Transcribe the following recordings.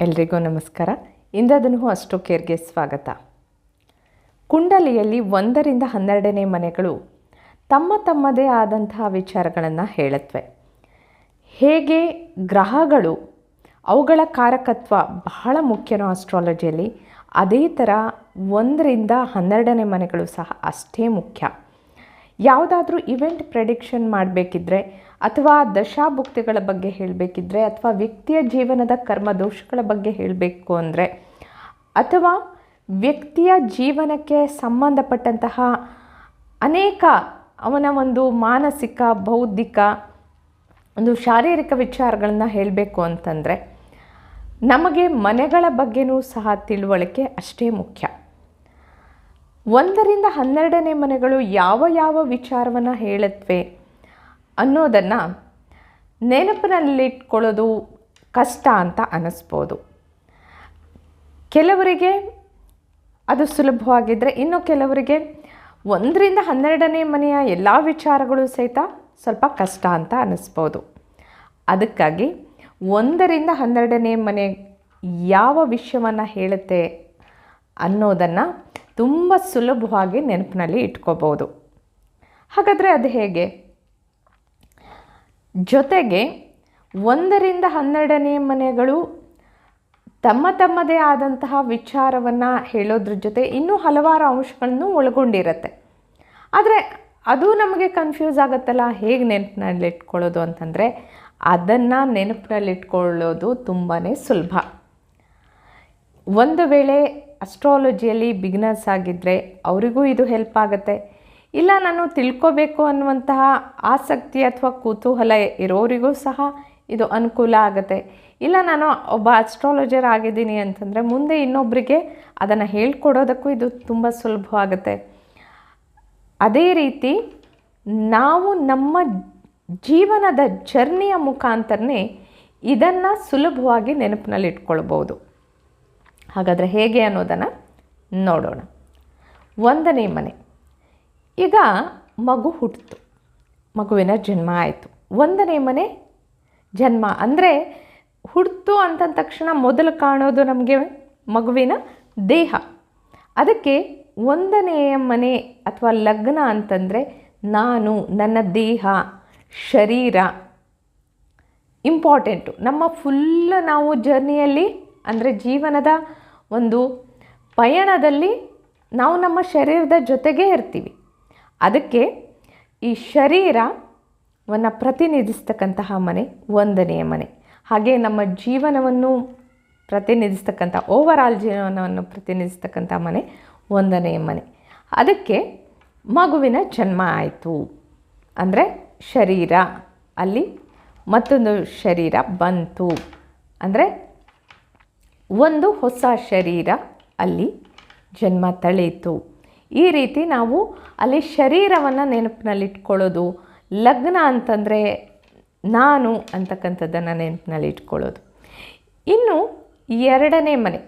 ಎಲ್ರಿಗೂ ನಮಸ್ಕಾರ. ಇಂದದನ್ನು ಅಷ್ಟು ಕೇರ್ಗೆ ಸ್ವಾಗತ. ಕುಂಡಲಿಯಲ್ಲಿ ಒಂದರಿಂದ ಹನ್ನೆರಡನೇ ಮನೆಗಳು ತಮ್ಮ ತಮ್ಮದೇ ಆದಂತಹ ವಿಚಾರಗಳನ್ನು ಹೇಳುತ್ತವೆ ಹೇಗೆ ಗ್ರಹಗಳು ಅವುಗಳ ಕಾರಕತ್ವ ಬಹಳ ಮುಖ್ಯನೋ ಆಸ್ಟ್ರಾಲಜಿಯಲ್ಲಿ ಅದೇ ಥರ ಒಂದರಿಂದ ಹನ್ನೆರಡನೇ ಮನೆಗಳು ಸಹ ಅಷ್ಟೇ ಮುಖ್ಯ. ಯಾವುದಾದ್ರೂ ಇವೆಂಟ್ ಪ್ರೆಡಿಕ್ಷನ್ ಮಾಡಬೇಕಿದ್ರೆ ಅಥವಾ ದಶಾಭುಕ್ತಿಗಳ ಬಗ್ಗೆ ಹೇಳಬೇಕಿದ್ರೆ ಅಥವಾ ವ್ಯಕ್ತಿಯ ಜೀವನದ ಕರ್ಮ ದೋಷಗಳ ಬಗ್ಗೆ ಹೇಳಬೇಕು ಅಂದರೆ, ಅಥವಾ ವ್ಯಕ್ತಿಯ ಜೀವನಕ್ಕೆ ಸಂಬಂಧಪಟ್ಟಂತಹ ಅನೇಕ ಅವನ ಒಂದು ಮಾನಸಿಕ, ಬೌದ್ಧಿಕ ಒಂದು ಶಾರೀರಿಕ ವಿಚಾರಗಳನ್ನು ಹೇಳಬೇಕು ಅಂತಂದರೆ, ನಮಗೆ ಮನೆಗಳ ಬಗ್ಗೆನೂ ಸಹ ತಿಳುವಳಿಕೆ ಅಷ್ಟೇ ಮುಖ್ಯ. ಒಂದರಿಂದ ಹನ್ನೆರಡನೇ ಮನೆಗಳು ಯಾವ ಯಾವ ವಿಚಾರವನ್ನು ಹೇಳುತ್ತವೆ ಅನ್ನೋದನ್ನು ನೆನಪಿನಲ್ಲಿಟ್ಕೊಳ್ಳೋದು ಕಷ್ಟ ಅಂತ ಅನ್ನಿಸ್ಬೋದು ಕೆಲವರಿಗೆ ಅದು ಸುಲಭವಾಗಿದ್ದರೆ ಇನ್ನು ಕೆಲವರಿಗೆ ಒಂದರಿಂದ ಹನ್ನೆರಡನೇ ಮನೆಯ ಎಲ್ಲ ವಿಚಾರಗಳು ಸಹಿತ ಸ್ವಲ್ಪ ಕಷ್ಟ ಅಂತ ಅನ್ನಿಸ್ಬೋದು ಅದಕ್ಕಾಗಿ ಒಂದರಿಂದ ಹನ್ನೆರಡನೇ ಮನೆ ಯಾವ ವಿಷಯವನ್ನು ಹೇಳುತ್ತೆ ಅನ್ನೋದನ್ನು ತುಂಬ ಸುಲಭವಾಗಿ ನೆನಪಿನಲ್ಲಿ ಇಟ್ಕೋಬೋದು. ಹಾಗಾದರೆ ಅದು ಹೇಗೆ? ಜೊತೆಗೆ ಒಂದರಿಂದ ಹನ್ನೆರಡನೇ ಮನೆಗಳು ತಮ್ಮ ತಮ್ಮದೇ ಆದಂತಹ ವಿಚಾರವನ್ನು ಹೇಳೋದ್ರ ಜೊತೆ ಇನ್ನೂ ಹಲವಾರು ಅಂಶಗಳನ್ನು ಒಳಗೊಂಡಿರುತ್ತೆ. ಆದರೆ ಅದು ನಮಗೆ ಕನ್ಫ್ಯೂಸ್ ಆಗುತ್ತಲ್ಲ, ಹೇಗೆ ನೆನಪಿನಲ್ಲಿಟ್ಕೊಳ್ಳೋದು ಅಂತಂದರೆ ಅದನ್ನು ನೆನಪಿನಲ್ಲಿಟ್ಕೊಳ್ಳೋದು ತುಂಬಾ ಸುಲಭ. ಒಂದು ವೇಳೆ ಅಸ್ಟ್ರಾಲಜಿಯಲ್ಲಿ ಬಿಗ್ನರ್ಸ್ ಆಗಿದ್ದರೆ ಅವರಿಗೂ ಇದು ಹೆಲ್ಪ್ ಆಗುತ್ತೆ. ಇಲ್ಲ, ನಾನು ತಿಳ್ಕೋಬೇಕು ಅನ್ನುವಂತಹ ಆಸಕ್ತಿ ಅಥವಾ ಕುತೂಹಲ ಇರೋರಿಗೂ ಸಹ ಇದು ಅನುಕೂಲ ಆಗುತ್ತೆ. ಇಲ್ಲ, ನಾನು ಒಬ್ಬ ಅಸ್ಟ್ರಾಲಜರ್ ಆಗಿದ್ದೀನಿ ಅಂತಂದರೆ ಮುಂದೆ ಇನ್ನೊಬ್ಬರಿಗೆ ಅದನ್ನು ಹೇಳ್ಕೊಡೋದಕ್ಕೂ ಇದು ತುಂಬ ಸುಲಭವಾಗುತ್ತೆ ಅದೇ ರೀತಿ ನಾವು ನಮ್ಮ ಜೀವನದ ಜರ್ನಿಯ ಮುಖಾಂತರನೇ ಇದನ್ನು ಸುಲಭವಾಗಿ ನೆನಪಿನಲ್ಲಿ ಇಟ್ಕೊಳ್ಬೋದು ಹಾಗಾದರೆ ಹೇಗೆ ಅನ್ನೋದನ್ನು ನೋಡೋಣ. ಒಂದನೇ ಮನೆ. ಈಗ ಮಗು ಹುಟ್ಟಿತು ಮಗುವಿನ ಜನ್ಮ ಆಯಿತು. ಒಂದನೇ ಮನೆ ಜನ್ಮ. ಅಂದರೆ ಹುಟ್ಟಿತು ಅಂತ ತಕ್ಷಣ ಮೊದಲು ಕಾಣೋದು ನಮಗೆ ಮಗುವಿನ ದೇಹ. ಅದಕ್ಕೆ ಒಂದನೆಯ ಮನೆ ಅಥವಾ ಲಗ್ನ ಅಂತಂದರೆ ನಾನು, ನನ್ನ ದೇಹ, ಶರೀರ ಇಂಪಾರ್ಟೆಂಟು ನಮ್ಮ ಫುಲ್ ನಾವು ಜರ್ನಿಯಲ್ಲಿ ಅಂದರೆ ಜೀವನದ ಒಂದು ಪಯಣದಲ್ಲಿ ನಾವು ನಮ್ಮ ಶರೀರದ ಜೊತೆಗೇ ಇರ್ತೀವಿ. ಅದಕ್ಕೆ ಈ ಶರೀರವನ್ನು ಪ್ರತಿನಿಧಿಸ್ತಕ್ಕಂತಹ ಮನೆ, ಒಂದನೆಯ ಮನೆ. ಹಾಗೆ ನಮ್ಮ ಜೀವನವನ್ನು ಪ್ರತಿನಿಧಿಸ್ತಕ್ಕಂಥ ಓವರ್ ಆಲ್ ಜೀವನವನ್ನು ಪ್ರತಿನಿಧಿಸ್ತಕ್ಕಂಥ ಮನೆ, ಒಂದನೆಯ ಮನೆ. ಅದಕ್ಕೆ ಮಗುವಿನ ಜನ್ಮ ಆಯಿತು. ಅಂದರೆ ಶರೀರ. ಅಲ್ಲಿ ಮತ್ತೊಂದು ಶರೀರ ಬಂತು. ಅಂದರೆ ಒಂದು ಹೊಸ ಶರೀರ ಅಲ್ಲಿ ಜನ್ಮ ತಳೆಯಿತು. ಈ ರೀತಿ ನಾವು ಅಲ್ಲಿ ಶರೀರವನ್ನು ನೆನಪಿನಲ್ಲಿಟ್ಕೊಳ್ಳೋದು. ಲಗ್ನ ಅಂತಂದರೆ ನಾನು ಅಂತಕ್ಕಂಥದ್ದನ್ನು ನೆನಪಿನಲ್ಲಿ ಇಟ್ಕೊಳ್ಳೋದು ಇನ್ನು ಎರಡನೇ ಮನೆ.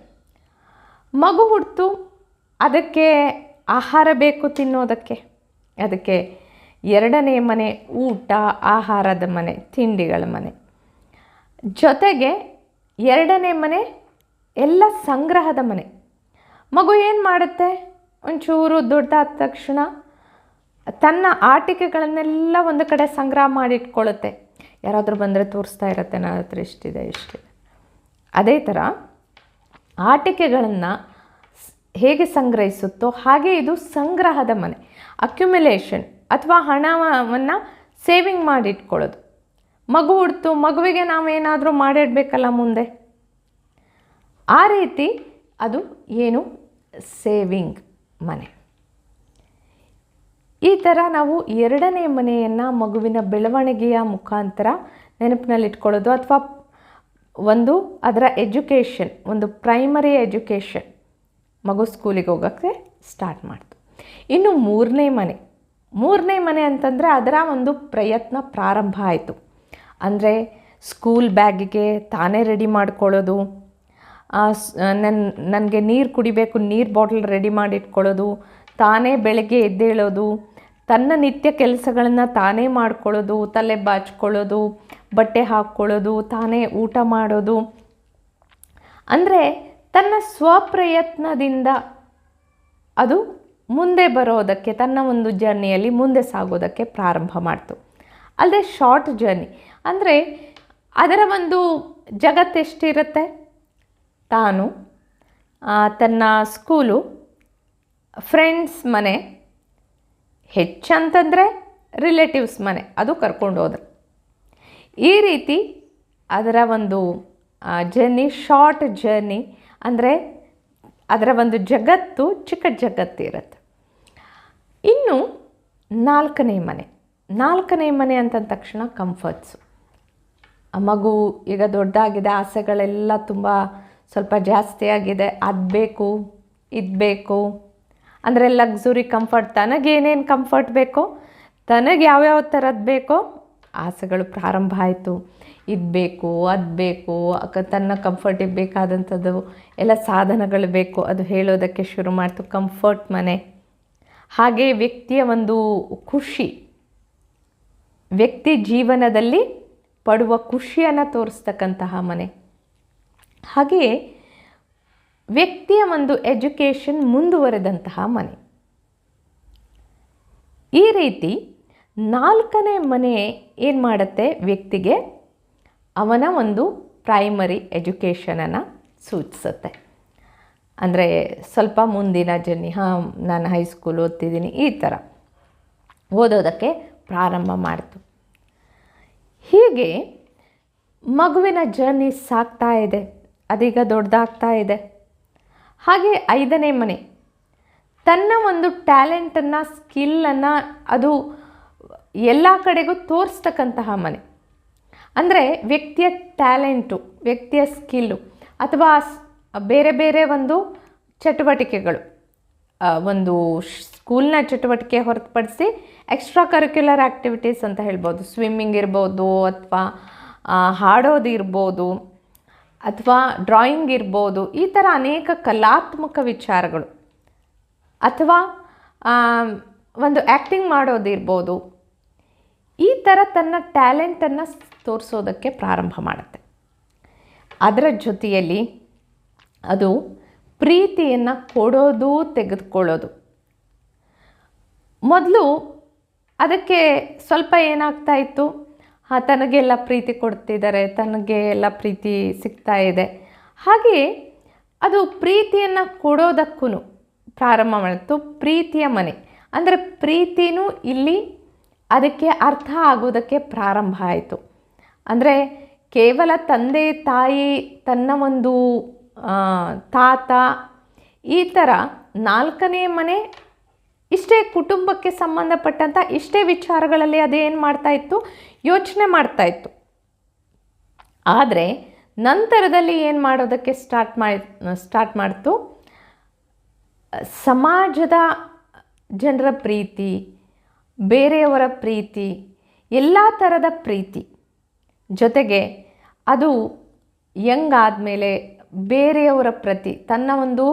ಮಗು ಹುಡ್ತು, ಅದಕ್ಕೆ ಆಹಾರ ಬೇಕು ತಿನ್ನೋದಕ್ಕೆ. ಅದಕ್ಕೆ ಎರಡನೇ ಮನೆ ಊಟ, ಆಹಾರದ ಮನೆ, ತಿಂಡಿಗಳ ಮನೆ. ಜೊತೆಗೆ ಎರಡನೇ ಮನೆ ಎಲ್ಲ ಸಂಗ್ರಹದ ಮನೆ. ಮಗು ಏನು ಮಾಡುತ್ತೆ? ಒಂಚೂರು ದೊಡ್ಡದಾದ ತಕ್ಷಣ ತನ್ನ ಆಟಿಕೆಗಳನ್ನೆಲ್ಲ ಒಂದು ಕಡೆ ಸಂಗ್ರಹ ಮಾಡಿಟ್ಕೊಳ್ಳುತ್ತೆ ಯಾರಾದರೂ ಬಂದರೆ ತೋರಿಸ್ತಾ ಇರತ್ತೆ, ನನ್ನ ಹತ್ರ ಇಷ್ಟಿದೆ ಇಷ್ಟಿದೆ. ಅದೇ ಥರ ಆಟಿಕೆಗಳನ್ನು ಹೇಗೆ ಸಂಗ್ರಹಿಸುತ್ತೋ ಹಾಗೆ ಇದು ಸಂಗ್ರಹದ ಮನೆ. ಅಕ್ಯುಮಿಲೇಷನ್ ಅಥವಾ ಹಣವನ್ನು ಸೇವಿಂಗ್ ಮಾಡಿಟ್ಕೊಳ್ಳೋದು ಮಗು ಹುಡ್ತು, ಮಗುವಿಗೆ ನಾವೇನಾದರೂ ಮಾಡಿಡಬೇಕಲ್ಲ ಮುಂದೆ. ಆ ರೀತಿ ಅದು ಏನು? ಸೇವಿಂಗ್ ಮನೆ. ಈ ಥರ ನಾವು ಎರಡನೇ ಮನೆಯನ್ನು ಮಗುವಿನ ಬೆಳವಣಿಗೆಯ ಮುಖಾಂತರ ನೆನಪಿನಲ್ಲಿಟ್ಕೊಳ್ಳೋದು ಅಥವಾ ಒಂದು ಅದರ ಎಜುಕೇಷನ್, ಒಂದು ಪ್ರೈಮರಿ ಎಜುಕೇಷನ್ ಮಗು ಸ್ಕೂಲಿಗೆ ಹೋಗೋಕ್ಕೆ ಸ್ಟಾರ್ಟ್ ಮಾಡ್ತು. ಇನ್ನು ಮೂರನೇ ಮನೆ. ಮೂರನೇ ಮನೆ ಅಂತಂದರೆ ಅದರ ಒಂದು ಪ್ರಯತ್ನ ಪ್ರಾರಂಭ ಆಯಿತು. ಅಂದರೆ ಸ್ಕೂಲ್ ಬ್ಯಾಗಿಗೆ ತಾನೇ ರೆಡಿ ಮಾಡ್ಕೊಳ್ಳೋದು ನನ್ನ ನನಗೆ ನೀರು ಕುಡಿಬೇಕು, ನೀರು ಬಾಟಲ್ ರೆಡಿ ಮಾಡಿಟ್ಕೊಳ್ಳೋದು, ತಾನೇ ಬೆಳಗ್ಗೆ ಎದ್ದೇಳೋದು, ತನ್ನ ನಿತ್ಯ ಕೆಲಸಗಳನ್ನು ತಾನೇ ಮಾಡ್ಕೊಳ್ಳೋದು, ತಲೆ ಬಾಚ್ಕೊಳ್ಳೋದು, ಬಟ್ಟೆ ಹಾಕ್ಕೊಳ್ಳೋದು, ತಾನೇ ಊಟ ಮಾಡೋದು. ಅಂದರೆ ತನ್ನ ಸ್ವಪ್ರಯತ್ನದಿಂದ ಅದು ಮುಂದೆ ಬರೋದಕ್ಕೆ, ತನ್ನ ಒಂದು ಜರ್ನಿಯಲ್ಲಿ ಮುಂದೆ ಸಾಗೋದಕ್ಕೆ ಪ್ರಾರಂಭ ಮಾಡ್ತು. ಅಲ್ಲದೆ ಶಾರ್ಟ್ ಜರ್ನಿ ಅಂದರೆ ಅದರ ಒಂದು ಜಗತ್ತೆಷ್ಟಿರುತ್ತೆ? ತಾನು ತನ್ನ ಸ್ಕೂಲು ಫ್ರೆಂಡ್ಸ್ ಮನೆ, ಹೆಚ್ಚಂತಂದರೆ ರಿಲೇಟಿವ್ಸ್ ಮನೆ, ಅದು ಕರ್ಕೊಂಡು ಹೋದ್ರೆ. ಈ ರೀತಿ ಅದರ ಒಂದು ಜರ್ನಿ, ಶಾರ್ಟ್ ಜರ್ನಿ, ಅಂದರೆ ಅದರ ಒಂದು ಜಗತ್ತು ಚಿಕ್ಕ ಜಗತ್ತು ಇರುತ್ತೆ. ಇನ್ನು ನಾಲ್ಕನೇ ಮನೆ ನಾಲ್ಕನೇ ಮನೆ ಅಂತಂದ ತಕ್ಷಣ ಕಂಫರ್ಟ್ಸು ಮಗು ಈಗ ದೊಡ್ಡಾಗಿದೆ, ಆಸೆಗಳೆಲ್ಲ ತುಂಬ ಸ್ವಲ್ಪ ಜಾಸ್ತಿ ಆಗಿದೆ, ಅದು ಬೇಕು, ಇದು ಬೇಕು. ಅಂದರೆ ಲಗ್ಸುರಿ ಕಂಫರ್ಟ್ ತನಗೇನೇನು ಕಂಫರ್ಟ್ ಬೇಕೋ, ತನಗೆ ಯಾವ್ಯಾವ ಥರದ್ದು ಬೇಕೋ ಆಸೆಗಳು ಪ್ರಾರಂಭ ಆಯಿತು. ಇದು ಬೇಕು, ಅದು ಬೇಕು ಅಕ್ಕ ತನ್ನ ಕಂಫರ್ಟಿಗೆ ಬೇಕಾದಂಥದ್ದು ಎಲ್ಲ ಸಾಧನಗಳು ಬೇಕು ಅದು ಹೇಳೋದಕ್ಕೆ ಶುರು ಮಾಡ್ತು. ಕಂಫರ್ಟ್ ಮನೆ. ಹಾಗೆ ವ್ಯಕ್ತಿಯ ಒಂದು ಖುಷಿ. ವ್ಯಕ್ತಿ ಜೀವನದಲ್ಲಿ ಪಡುವ ಖುಷಿಯನ್ನು ತೋರಿಸ್ತಕ್ಕಂತಹ ಮನೆ. ಹಾಗೆಯೇ ವ್ಯಕ್ತಿಯ ಒಂದು ಎಜುಕೇಷನ್ ಮುಂದುವರೆದಂತಹ ಮನೆ. ಈ ರೀತಿ ನಾಲ್ಕನೇ ಮನೆ ಏನು ಮಾಡುತ್ತೆ ವ್ಯಕ್ತಿಗೆ? ಅವನ ಒಂದು ಪ್ರೈಮರಿ ಎಜುಕೇಷನನ್ನು ಸೂಚಿಸುತ್ತೆ. ಅಂದರೆ ಸ್ವಲ್ಪ ಮುಂದಿನ ಜರ್ನಿ, ಹಾಂ, ನಾನು ಹೈಸ್ಕೂಲ್ ಓದ್ತಿದ್ದೀನಿ, ಈ ಥರ ಓದೋದಕ್ಕೆ ಪ್ರಾರಂಭ ಮಾಡ್ತು. ಹೀಗೆ ಮಗುವಿನ ಜರ್ನಿ ಸಾಗ್ತಾ ಇದೆ. ಅದೀಗ ದೊಡ್ಡದಾಗ್ತಾ ಇದೆ. ಹಾಗೆ ಐದನೇ ಮನೆ. ತನ್ನ ಒಂದು ಟ್ಯಾಲೆಂಟನ್ನು, ಸ್ಕಿಲ್ಲನ್ನು ಅದು ಎಲ್ಲ ಕಡೆಗೂ ತೋರಿಸ್ತಕ್ಕಂತಹ ಮನೆ. ಅಂದರೆ ವ್ಯಕ್ತಿಯ ಟ್ಯಾಲೆಂಟು, ವ್ಯಕ್ತಿಯ ಸ್ಕಿಲ್ಲು ಅಥವಾ ಬೇರೆ ಬೇರೆ ಒಂದು ಚಟುವಟಿಕೆಗಳು. ಒಂದು ಸ್ಕೂಲ್ನ ಚಟುವಟಿಕೆ ಹೊರತುಪಡಿಸಿ ಎಕ್ಸ್ಟ್ರಾ ಕರಿಕ್ಯುಲರ್ ಆ್ಯಕ್ಟಿವಿಟೀಸ್ ಅಂತ ಹೇಳ್ಬೋದು. ಸ್ವಿಮ್ಮಿಂಗ್ ಇರ್ಬೋದು ಅಥವಾ ಹಾಡೋದು ಇರ್ಬೋದು ಅಥವಾ ಡ್ರಾಯಿಂಗ್ ಇರ್ಬೋದು, ಈ ಥರ ಅನೇಕ ಕಲಾತ್ಮಕ ವಿಚಾರಗಳು. ಅಥವಾ ಒಂದು ಆ್ಯಕ್ಟಿಂಗ್ ಮಾಡೋದಿರ್ಬೋದು ಈ ಥರ ತನ್ನ ಟ್ಯಾಲೆಂಟನ್ನು ತೋರಿಸೋದಕ್ಕೆ ಪ್ರಾರಂಭ ಮಾಡುತ್ತೆ. ಅದರ ಜೊತೆಯಲ್ಲಿ ಅದು ಪ್ರೀತಿಯನ್ನು ಕೊಡೋದು, ತೆಗೆದುಕೊಳ್ಳೋದು. ಮೊದಲು ಅದಕ್ಕೆ ಸ್ವಲ್ಪ ಏನಾಗ್ತಾ ಇತ್ತು? ತನಗೆಲ್ಲ ಪ್ರೀತಿ ಕೊಡ್ತಿದ್ದಾರೆ ತನಗೆ ಎಲ್ಲ ಪ್ರೀತಿ ಸಿಗ್ತಾ ಇದೆ. ಹಾಗೆಯೇ ಅದು ಪ್ರೀತಿಯನ್ನು ಕೊಡೋದಕ್ಕೂ ಪ್ರಾರಂಭ ಮಾಡಿತು, ಪ್ರೀತಿಯ ಮನೆ. ಅಂದರೆ ಪ್ರೀತಿನೂ ಇಲ್ಲಿ ಅದಕ್ಕೆ ಅರ್ಥ ಆಗೋದಕ್ಕೆ ಪ್ರಾರಂಭ ಆಯಿತು. ಅಂದರೆ ಕೇವಲ ತಂದೆ, ತಾಯಿ, ತನ್ನ ಒಂದು ತಾತ ಈ ಥರ ನಾಲ್ಕನೇ ಮನೆ ಇಷ್ಟೇ ಕುಟುಂಬಕ್ಕೆ ಸಂಬಂಧಪಟ್ಟಂಥ ಇಷ್ಟೇ ವಿಚಾರಗಳಲ್ಲಿ ಅದೇನು ಮಾಡ್ತಾ ಇತ್ತು? ಯೋಚನೆ ಮಾಡ್ತಾ ಇತ್ತು. ಆದರೆ ನಂತರದಲ್ಲಿ ಏನು ಮಾಡೋದಕ್ಕೆ ಸ್ಟಾರ್ಟ್ ಮಾಡಿ, ಸ್ಟಾರ್ಟ್ ಮಾಡ್ತು? ಸಮಾಜದ ಜನರ ಪ್ರೀತಿ, ಬೇರೆಯವರ ಪ್ರೀತಿ, ಎಲ್ಲ ಥರದ ಪ್ರೀತಿ. ಜೊತೆಗೆ ಅದು ಯಂಗ್ ಆದಮೇಲೆ ಬೇರೆಯವರ ಪ್ರತಿ ತನ್ನ ಒಂದು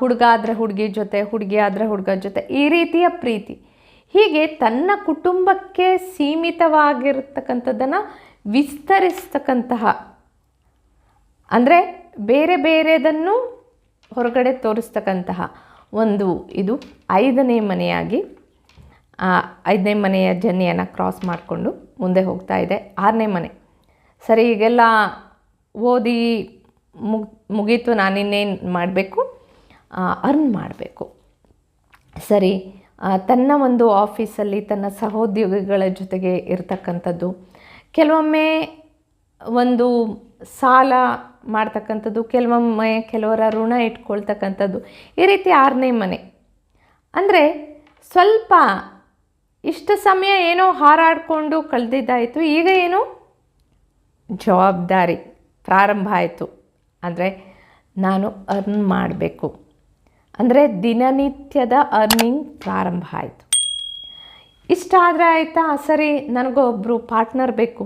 ಹುಡುಗ ಆದರೆ ಹುಡುಗಿ ಜೊತೆ, ಹುಡುಗಿ ಆದರೆ ಹುಡುಗ ಜೊತೆ, ಈ ರೀತಿಯ ಪ್ರೀತಿ. ಹೀಗೆ ತನ್ನ ಕುಟುಂಬಕ್ಕೆ ಸೀಮಿತವಾಗಿರ್ತಕ್ಕಂಥದ್ದನ್ನು ವಿಸ್ತರಿಸ್ತಕ್ಕಂತಹ, ಅಂದರೆ ಬೇರೆ ಬೇರೆದನ್ನು ಹೊರಗಡೆ ತೋರಿಸ್ತಕ್ಕಂತಹ ಒಂದು ಇದು ಐದನೇ ಮನೆಯಾಗಿ ಐದನೇ ಮನೆಯ ಜರ್ನಿಯನ್ನು ಕ್ರಾಸ್ ಮಾಡಿಕೊಂಡು ಮುಂದೆ ಹೋಗ್ತಾ ಇದೆ. ಆರನೇ ಮನೆ. ಸರಿ, ಈಗೆಲ್ಲ ಓದಿ ಮುಗ್, ಮುಗೀತು, ನಾನಿನ್ನೇನು ಮಾಡಬೇಕು? ಅರ್ನ್ ಮಾಡಬೇಕು. ಸರಿ ತನ್ನ ಒಂದು ಆಫೀಸಲ್ಲಿ ತನ್ನ ಸಹೋದ್ಯೋಗಿಗಳ ಜೊತೆಗೆ ಇರ್ತಕ್ಕಂಥದ್ದು, ಕೆಲವೊಮ್ಮೆ ಒಂದು ಸಾಲ ಮಾಡ್ತಕ್ಕಂಥದ್ದು, ಕೆಲವೊಮ್ಮೆ ಕೆಲವರ ಋಣ ಇಟ್ಕೊಳ್ತಕ್ಕಂಥದ್ದು, ಈ ರೀತಿ ಆರನೇ ಮನೆ. ಅಂದರೆ ಸ್ವಲ್ಪ ಇಷ್ಟು ಸಮಯ ಏನೋ ಹಾರಾಡಿಕೊಂಡು ಕಳೆದಿದ್ದಾಯಿತು, ಈಗ ಏನು? ಜವಾಬ್ದಾರಿ ಪ್ರಾರಂಭ ಆಯಿತು. ಅಂದರೆ ನಾನು ಅರ್ನ್ ಮಾಡಬೇಕು. ಅಂದರೆ ದಿನನಿತ್ಯದ ಅರ್ನಿಂಗ್ ಪ್ರಾರಂಭ ಆಯಿತು. ಇಷ್ಟಾದರೆ ಆಯಿತಾ? ಸರಿ ನನಗೊಬ್ಬರು ಪಾರ್ಟ್ನರ್ ಬೇಕು.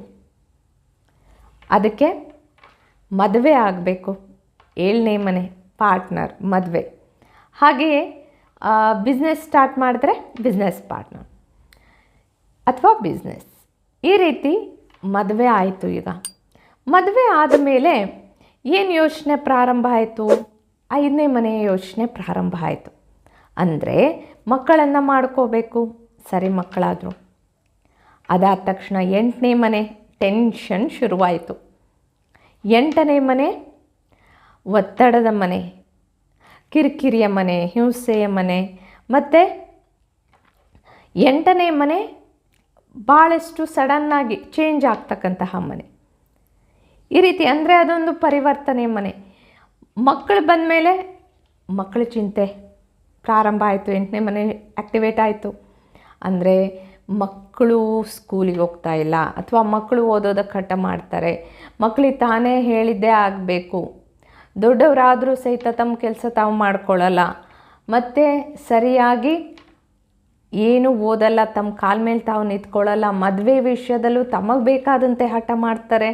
ಅದಕ್ಕೆ ಮದುವೆ ಆಗಬೇಕು. ಏಳನೇ ಮನೆ ಪಾರ್ಟ್ನರ್ ಮದುವೆ. ಹಾಗೆಯೇ ಬಿಸ್ನೆಸ್ ಸ್ಟಾರ್ಟ್ ಮಾಡಿದ್ರೆ ಬಿಸ್ನೆಸ್ ಪಾರ್ಟ್ನರ್ ಅಥವಾ ಬಿಸ್ನೆಸ್ ಈ ರೀತಿ ಮದುವೆ ಆಯಿತು ಈಗ. ಮದುವೆ ಆದ ಮೇಲೆ ಏನು ಯೋಚನೆ ಪ್ರಾರಂಭ ಆಯಿತು? ಐದನೇ ಮನೆಯ ಯೋಚನೆ ಪ್ರಾರಂಭ ಆಯಿತು. ಅಂದರೆ ಮಕ್ಕಳನ್ನು ಮಾಡ್ಕೋಬೇಕು. ಸರಿ ಮಕ್ಕಳಾದರು. ಅದಾದ ತಕ್ಷಣ ಎಂಟನೇ ಮನೆ ಟೆನ್ಷನ್ ಶುರುವಾಯಿತು. ಎಂಟನೇ ಮನೆ ಒತ್ತಡದ ಮನೆ. ಕಿರಿಕಿರಿಯ ಮನೆ, ಹಿಂಸೆಯ ಮನೆ. ಮತ್ತು ಎಂಟನೇ ಮನೆ ಭಾಳಷ್ಟು ಸಡನ್ನಾಗಿ ಚೇಂಜ್ ಆಗ್ತಕ್ಕಂತಹ ಮನೆ. ಈ ರೀತಿ ಅಂದರೆ ಅದೊಂದು ಪರಿವರ್ತನೆ ಮನೆ. ಮಕ್ಕಳು ಬಂದ ಮೇಲೆ ಮಕ್ಕಳ ಚಿಂತೆ ಪ್ರಾರಂಭ ಆಯಿತು. ಎಂಟನೇ ಮನೆ ಆ್ಯಕ್ಟಿವೇಟ್ ಆಯಿತು. ಅಂದರೆ ಮಕ್ಕಳು ಸ್ಕೂಲಿಗೆ ಹೋಗ್ತಾ ಇಲ್ಲ. ಅಥವಾ ಮಕ್ಕಳು ಓದೋದಕ್ಕೆ ಹಠ ಮಾಡ್ತಾರೆ. ಮಕ್ಕಳಿಗೆ ತಾನೇ ಹೇಳಿದ್ದೇ ಆಗಬೇಕು. ದೊಡ್ಡವರಾದರೂ ಸಹಿತ ತಮ್ಮ ಕೆಲಸ ತಾವು ಮಾಡ್ಕೊಳ್ಳಲ್ಲ. ಮತ್ತು ಸರಿಯಾಗಿ ಏನು ಓದಲ್ಲ, ತಮ್ಮ ಕಾಲ ಮೇಲೆ ತಾವು ನಿಂತ್ಕೊಳ್ಳಲ್ಲ. ಮದುವೆ ವಿಷಯದಲ್ಲೂ ತಮಗೆ ಬೇಕಾದಂತೆ ಹಠ ಮಾಡ್ತಾರೆ.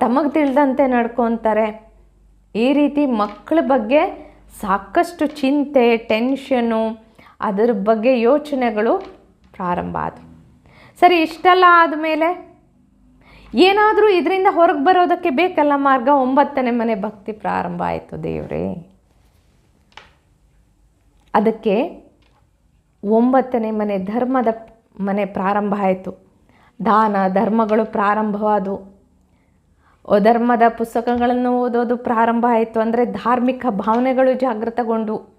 ತಮಗೆ ತಿಳಿದಂತೆ ನಡ್ಕೊತಾರೆ. ಈ ರೀತಿ ಮಕ್ಕಳ ಬಗ್ಗೆ ಸಾಕಷ್ಟು ಚಿಂತೆ ಟೆನ್ಷನು ಅದರ ಬಗ್ಗೆ ಯೋಚನೆಗಳು ಪ್ರಾರಂಭ ಆದವು. ಸರಿ, ಇಷ್ಟೆಲ್ಲ ಆದಮೇಲೆ ಏನಾದರೂ ಇದರಿಂದ ಹೊರಗೆ ಬರೋದಕ್ಕೆ ಬೇಕಲ್ಲ ಮಾರ್ಗ? ಒಂಬತ್ತನೇ ಮನೆ ಭಕ್ತಿ ಪ್ರಾರಂಭ ಆಯಿತು ದೇವರೇ. ಅದಕ್ಕೆ ಒಂಬತ್ತನೇ ಮನೆ ಧರ್ಮದ ಮನೆ ಪ್ರಾರಂಭ ಆಯಿತು. ದಾನ, ಧರ್ಮಗಳು ಪ್ರಾರಂಭವಾದವು. ಧರ್ಮದ ಪುಸ್ತಕಗಳನ್ನು ಓದೋದು ಪ್ರಾರಂಭ ಆಯಿತು ಅಂದರೆ ಧಾರ್ಮಿಕ ಭಾವನೆಗಳು ಜಾಗೃತಗೊಂಡು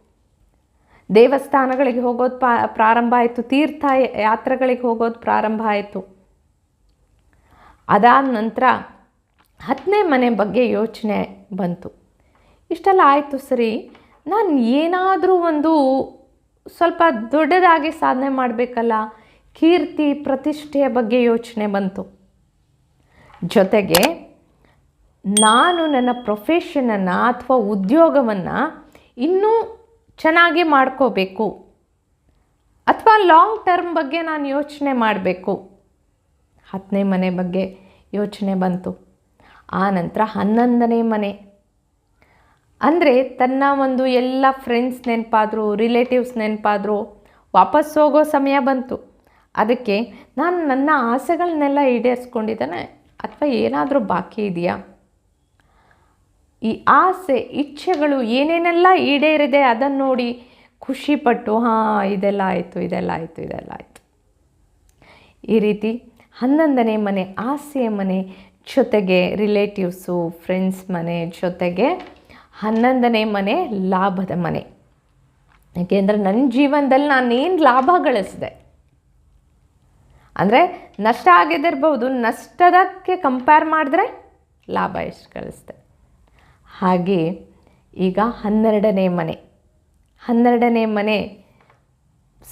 ದೇವಸ್ಥಾನಗಳಿಗೆ ಹೋಗೋದು ಪಾ, ಪ್ರಾರಂಭ ಆಯಿತು, ತೀರ್ಥ ಯಾತ್ರೆಗಳಿಗೆ ಹೋಗೋದು ಪ್ರಾರಂಭ ಆಯಿತು. ಅದಾದ ನಂತರ ಹತ್ತನೇ ಮನೆ ಬಗ್ಗೆ ಯೋಚನೆ ಬಂತು. ಇಷ್ಟೆಲ್ಲ ಆಯಿತು ಸರಿ, ನಾನು ಏನಾದರೂ ಒಂದು ಸ್ವಲ್ಪ ದೊಡ್ಡದಾಗಿ ಸಾಧನೆ ಮಾಡಬೇಕಲ್ಲ, ಕೀರ್ತಿ, ಪ್ರತಿಷ್ಠೆಯ ಬಗ್ಗೆ ಯೋಚನೆ ಬಂತು. ಜೊತೆಗೆ ನಾನು ನನ್ನ ಪ್ರೊಫೆಷನನ್ನು ಅಥವಾ ಉದ್ಯೋಗವನ್ನು ಇನ್ನೂ ಚೆನ್ನಾಗಿ ಮಾಡ್ಕೋಬೇಕು. ಅಥವಾ ಲಾಂಗ್ ಟರ್ಮ್ ಬಗ್ಗೆ ನಾನು ಯೋಚನೆ ಮಾಡಬೇಕು. ಹತ್ತನೇ ಮನೆ ಬಗ್ಗೆ ಯೋಚನೆ ಬಂತು. ಆ ನಂತರ ಹನ್ನೊಂದನೇ ಮನೆ. ಅಂದರೆ ತನ್ನ ಒಂದು ಎಲ್ಲ ಫ್ರೆಂಡ್ಸ್ ನೆನಪಾದರು ರಿಲೇಟಿವ್ಸ್ ನೆನಪಾದರು, ವಾಪಸ್ ಹೋಗೋ ಸಮಯ ಬಂತು. ಅದಕ್ಕೆ ನಾನು ನನ್ನ ಆಸೆಗಳನ್ನೆಲ್ಲ ಈಡೇರಿಸ್ಕೊಂಡಿದ್ದಾನೆ. ಅಥವಾ ಏನಾದರೂ ಬಾಕಿ ಇದೆಯಾ? ಈ ಆಸೆ, ಇಚ್ಛೆಗಳು ಏನೇನೆಲ್ಲ ಈಡೇರಿದೆ ಅದನ್ನು ನೋಡಿ ಖುಷಿಪಟ್ಟು, ಹಾಂ, ಇದೆಲ್ಲ ಆಯಿತು ಇದೆಲ್ಲ ಆಯಿತು ಇದೆಲ್ಲ ಆಯಿತು. ಈ ರೀತಿ ಹನ್ನೊಂದನೇ ಮನೆ, ಆಸೆಯ ಮನೆ ಜೊತೆಗೆ ರಿಲೇಟಿವ್ಸು ಫ್ರೆಂಡ್ಸ್ ಮನೆ ಜೊತೆಗೆ ಹನ್ನೊಂದನೇ ಮನೆ ಲಾಭದ ಮನೆ. ಯಾಕೆಂದರೆ ನನ್ನ ಜೀವನದಲ್ಲಿ ನಾನೇನು ಲಾಭ ಗಳಿಸಿದೆ? ಅಂದರೆ ನಷ್ಟ ಆಗಿದ್ದಿರ್ಬೋದು, ನಷ್ಟದಕ್ಕೆ ಕಂಪೇರ್ ಮಾಡಿದ್ರೆ ಲಾಭ ಎಷ್ಟು ಗಳಿಸಿದೆ? ಹಾಗೆ ಈಗ ಹನ್ನೆರಡನೇ ಮನೆ. ಹನ್ನೆರಡನೇ ಮನೆ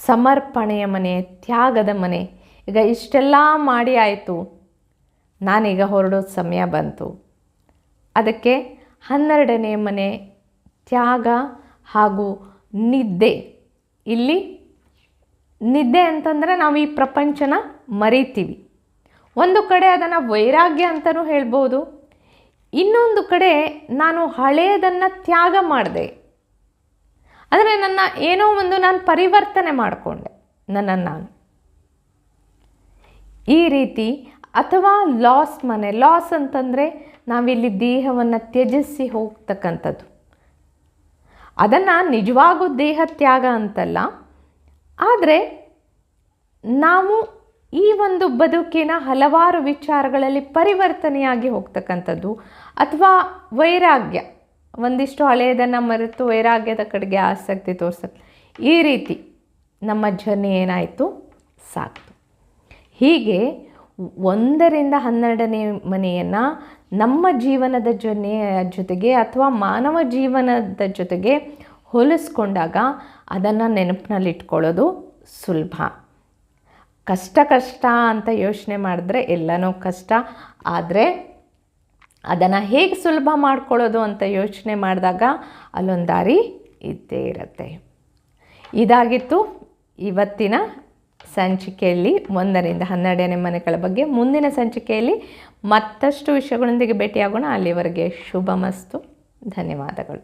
ಸಮರ್ಪಣೆಯ ಮನೆ, ತ್ಯಾಗದ ಮನೆ. ಈಗ ಇಷ್ಟೆಲ್ಲ ಮಾಡಿ ಆಯಿತು. ನಾನೀಗ ಹೊರಡೋ ಸಮಯ ಬಂತು. ಅದಕ್ಕೆ ಹನ್ನೆರಡನೇ ಮನೆ ತ್ಯಾಗ ಹಾಗೂ ನಿದ್ದೆ. ಇಲ್ಲಿ ನಿದ್ದೆ ಅಂತಂದರೆ ನಾವು ಈ ಪ್ರಪಂಚನ ಮರಿತೀವಿ. ಒಂದು ಕಡೆ ಅದನ್ನು ವೈರಾಗ್ಯ ಅಂತಲೂ ಹೇಳ್ಬೋದು. ಇನ್ನೊಂದು ಕಡೆ ನಾನು ಹಳೆಯದನ್ನು ತ್ಯಾಗ ಮಾಡಿದೆ. ಅಂದರೆ ನನ್ನ ಏನೋ ಒಂದು ನಾನು ಪರಿವರ್ತನೆ ಮಾಡಿಕೊಂಡೆ ನನ್ನನ್ನು. ನಾನು ಈ ರೀತಿ ಅಥವಾ ಲಾಸ್ ಮನೆ ಲಾಸ್ ಅಂತಂದರೆ ನಾವಿಲ್ಲಿ ದೇಹವನ್ನು ತ್ಯಜಿಸಿ ಹೋಗ್ತಕ್ಕಂಥದ್ದು. ಅದನ್ನು ನಿಜವಾಗೂ ದೇಹ ತ್ಯಾಗ ಅಂತಲ್ಲ. ಆದರೆ ನಾವು ಈ ಒಂದು ಬದುಕಿನ ಹಲವಾರು ವಿಚಾರಗಳಲ್ಲಿ ಪರಿವರ್ತನೆಯಾಗಿ ಹೋಗ್ತಕ್ಕಂಥದ್ದು. ಅಥವಾ ವೈರಾಗ್ಯ, ಒಂದಿಷ್ಟು ಹಳೆಯದನ್ನು ಮರೆತು ವೈರಾಗ್ಯದ ಕಡೆಗೆ ಆಸಕ್ತಿ ತೋರಿಸುತ್ತೆ ಈ ರೀತಿ ನಮ್ಮ ಜರ್ನಿ ಏನಾಯಿತು? ಸಾಕ್ತು. ಹೀಗೆ ಒಂದರಿಂದ ಹನ್ನೆರಡನೇ ಮನೆಯನ್ನು ನಮ್ಮ ಜೀವನದ ಜೊನೆಯ ಜೊತೆಗೆ ಅಥವಾ ಮಾನವ ಜೀವನದ ಜೊತೆಗೆ ಹೋಲಿಸ್ಕೊಂಡಾಗ ಅದನ್ನು ನೆನಪಿನಲ್ಲಿಟ್ಕೊಳ್ಳೋದು ಸುಲಭ. ಕಷ್ಟ ಕಷ್ಟ ಅಂತ ಯೋಚನೆ ಮಾಡಿದ್ರೆ ಎಲ್ಲನೂ ಕಷ್ಟ, ಆದರೆ ಅದನ್ನು ಹೇಗೆ ಸುಲಭ ಮಾಡ್ಕೊಳ್ಳೋದು ಅಂತ ಯೋಚನೆ ಮಾಡಿದಾಗ ಅಲ್ಲೊಂದು ದಾರಿ ಇದ್ದೇ ಇರುತ್ತೆ. ಇದಾಗಿತ್ತು ಇವತ್ತಿನ ಸಂಚಿಕೆಯಲ್ಲಿ ಒಂದರಿಂದ ಹನ್ನೆರಡನೇ ಮನೆಗಳ ಬಗ್ಗೆ. ಮುಂದಿನ ಸಂಚಿಕೆಯಲ್ಲಿ ಮತ್ತಷ್ಟು ವಿಷಯಗಳೊಂದಿಗೆ ಭೇಟಿಯಾಗೋಣ. ಅಲ್ಲಿವರೆಗೆ ಶುಭ ಮಸ್ತು ಧನ್ಯವಾದಗಳು.